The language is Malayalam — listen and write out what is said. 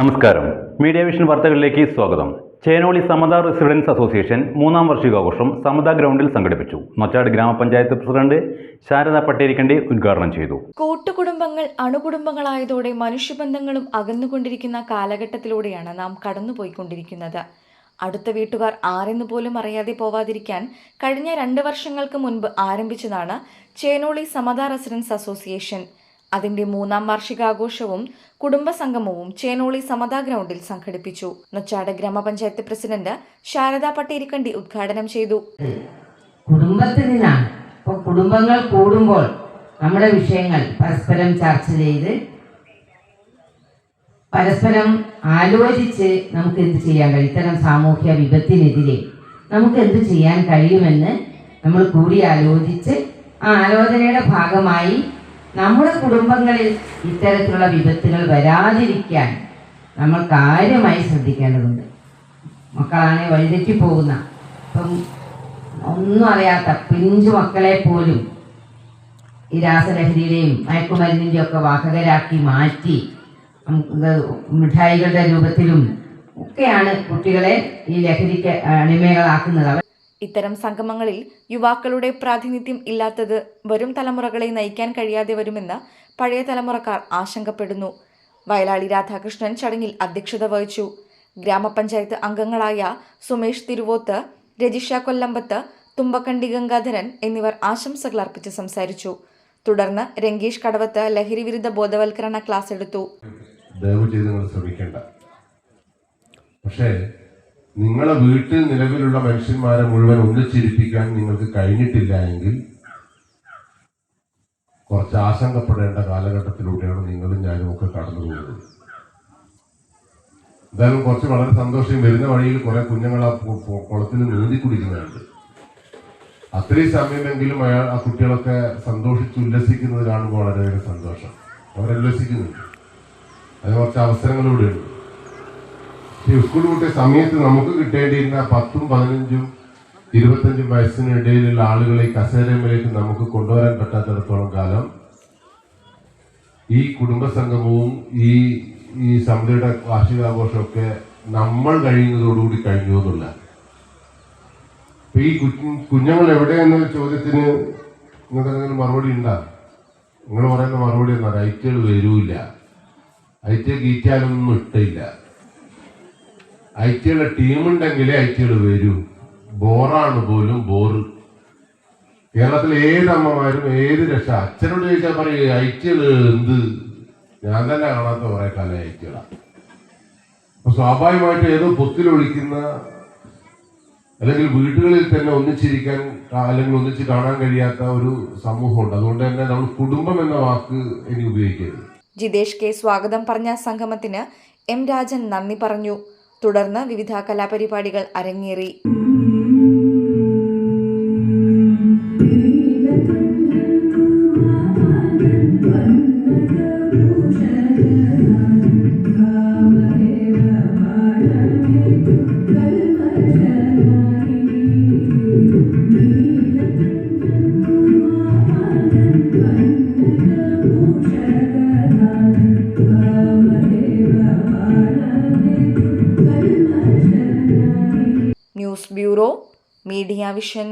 നമസ്കാരം. മീഡിയ വിഷൻ വാർത്തകളിലേക്ക് സ്വാഗതം. ചേനോളി സമത റെസിഡൻസ് അസോസിയേഷൻ മൂന്നാം വാർഷികാഘോഷം സമത ഗ്രൗണ്ടിൽ സംഘടിപ്പിച്ചു. നൊച്ചാട് ഗ്രാമപഞ്ചായത്ത് പ്രസിഡന്റ് ശാരദ പട്ടേരിക്കണ്ടി ഉദ്ഘാടനം ചെയ്തു. കൂട്ടുകുടുംബങ്ങൾ അണുകുടുംബങ്ങളായതോടെ മനുഷ്യബന്ധങ്ങളും അകന്നുകൊണ്ടിരിക്കുന്ന കാലഘട്ടത്തിലൂടെയാണ് നാം കടന്നുപോയിക്കൊണ്ടിരിക്കുന്നത്. അടുത്ത വീട്ടുകാർ ആരെന്ന് പോലും അറിയാതെ പോവാതിരിക്കാൻ കഴിഞ്ഞ രണ്ട് വർഷങ്ങൾക്ക് മുൻപ് ആരംഭിച്ചതാണ് ചേനോളി സമത റെസിഡൻസ് അസോസിയേഷൻ. അതിന്റെ മൂന്നാം വാർഷികാഘോഷവും കുടുംബസംഗമവും ചേനോളി സമതാ ഗ്രൗണ്ടിൽ സംഘടിപ്പിച്ചു. നൊച്ചാട് ഗ്രാമപഞ്ചായത്ത് പ്രസിഡന്റ് ശാരദ പട്ടേരിക്കണ്ടി ഉദ്ഘാടനം ചെയ്തു. കുടുംബത്തിനാണ്. കുടുംബങ്ങൾ കൂടുമ്പോൾ നമ്മുടെ വിഷയങ്ങൾ പരസ്പരം ചർച്ച ചെയ്ത് പരസ്പരം ആലോചിച്ച് നമുക്ക് എന്ത് ചെയ്യാൻ കഴിയും? ഇത്തരം സാമൂഹ്യ വിപത്തിനെതിരെ നമുക്ക് എന്ത് ചെയ്യാൻ കഴിയുമെന്ന് നമ്മൾ കൂടി ആലോചിച്ച് ആ ആലോചനയുടെ ഭാഗമായി നമ്മുടെ കുടുംബങ്ങളിൽ ഇത്തരത്തിലുള്ള വിപത്തുകൾ വരാതിരിക്കാൻ നമ്മൾ കാര്യമായി ശ്രദ്ധിക്കേണ്ടതുണ്ട്. മക്കളാണെ വഴിതെറ്റി പോകുന്ന ഇപ്പം ഒന്നും അറിയാത്ത പിഞ്ചു മക്കളെ പോലും ഈ രാസലഹരിയുടെയും മയക്കുമരുന്നിന്റെയും ഒക്കെ വാഹകരാക്കി മാറ്റി മിഠായികളുടെ രൂപത്തിലും ഒക്കെയാണ് കുട്ടികളെ ഈ ലഹരിക്ക് അടിമകളാക്കുന്നത്. ഇത്തരം സംഗമങ്ങളിൽ യുവാക്കളുടെ പ്രാതിനിധ്യം ഇല്ലാത്തത് വരും തലമുറകളെ നയിക്കാൻ കഴിയാതെ വരുമെന്ന് പഴയ തലമുറക്കാർ ആശങ്കപ്പെടുന്നു. വയലാളി രാധാകൃഷ്ണൻ ചടങ്ങിൽ അധ്യക്ഷത വഹിച്ചു. ഗ്രാമപഞ്ചായത്ത് അംഗങ്ങളായ സുമേഷ് തിരുവോത്ത് രജിഷ കൊല്ലമ്പത്ത് തുമ്പക്കണ്ടി ഗംഗാധരൻ എന്നിവർ ആശംസകൾ അർപ്പിച്ച് സംസാരിച്ചു. തുടർന്ന് രംഗേഷ് കടവത്ത് ലഹരി വിരുദ്ധ ബോധവൽക്കരണ ക്ലാസ് എടുത്തു. ശ്രമിക്കേണ്ട. പക്ഷേ നിങ്ങളെ വീട്ടിൽ നിലവിലുള്ള മനുഷ്യന്മാരെ മുഴുവൻ ഒന്നിച്ചിരിപ്പിക്കാൻ നിങ്ങൾക്ക് കഴിഞ്ഞിട്ടില്ല എങ്കിൽ കുറച്ച് ആശങ്കപ്പെടേണ്ട കാലഘട്ടത്തിലൂടെയാണ് നിങ്ങളും ഞാനും ഒക്കെ കടന്നു പോകുന്നത്. എന്തായാലും കുറച്ച് വളരെ സന്തോഷം. വരുന്ന വഴിയിൽ കുറെ കുഞ്ഞുങ്ങൾ ആ കുളത്തിൽ നീന്തി കുടിക്കുന്നുണ്ട്. അത്രയും സമയമെങ്കിലും അയാൾ ആ കുട്ടികളൊക്കെ സന്തോഷിച്ച് ഉല്ലസിക്കുന്നത് കാണുമ്പോൾ വളരെയേറെ സന്തോഷം. അവരുല്ലസിക്കുന്നുണ്ട്. അത് കുറച്ച് അവസരങ്ങളിലൂടെയുണ്ട് ഈ സ്കൂൾ വിട്ട സമയത്ത് നമുക്ക് കിട്ടേണ്ടിയിരുന്ന പത്തും പതിനഞ്ചും ഇരുപത്തഞ്ചും വയസ്സിനിടയിലുള്ള ആളുകളെ കസേരയിലേക്ക് നമുക്ക് കൊണ്ടുവരാൻ പറ്റാത്തിടത്തോളം കാലം ഈ കുടുംബസംഗമവും ഈ ഈ സമിതിയുടെ വാർഷികാഘോഷമൊക്കെ നമ്മൾ കഴിയുന്നതോടുകൂടി കഴിഞ്ഞു എന്നുള്ള. ഈ കുഞ്ഞുങ്ങൾ എവിടെയെന്ന ചോദ്യത്തിന് നിങ്ങൾക്ക് മറുപടി ഉണ്ടാ. നിങ്ങൾ പറയുന്ന മറുപടി എന്താ? ഐറ്റുകൾ വരൂല്ല. ഐറ്റ ഗീറ്റാലൊന്നും ഇട്ടില്ല. ഐറ്റുകളുടെ ടീമുണ്ടെങ്കിലേ ഐറ്റുകൾ വരൂ. ബോറാണ് പോലും ബോറ്. കേരളത്തിലെ ഏത് അമ്മമാരും ഏത് രക്ഷ അച്ഛനോട് ചോദിച്ചാൽ പറയും ഐറ്റുകൾ എന്ത്? ഞാൻ തന്നെ കാണാത്ത കുറെ കാലം ഐറ്റുകളാണ് അപ്പൊ സ്വാഭാവികമായിട്ട് ഏതോ പൊത്തിൽ ഒളിക്കുന്ന അല്ലെങ്കിൽ വീടുകളിൽ തന്നെ ഒന്നിച്ചിരിക്കാൻ അല്ലെങ്കിൽ ഒന്നിച്ച് കാണാൻ കഴിയാത്ത ഒരു സമൂഹമുണ്ട്. അതുകൊണ്ട് തന്നെ നമ്മൾ കുടുംബം എന്ന വാക്ക് ഇനി ഉപയോഗിക്കരുത്. ജിതേഷ് കെ സ്വാഗതം പറഞ്ഞ സംഗമത്തിന് എം രാജൻ നന്ദി പറഞ്ഞു. തുടർന്ന് വിവിധ കലാപരിപാടികൾ അരങ്ങേറി. Bureau media vision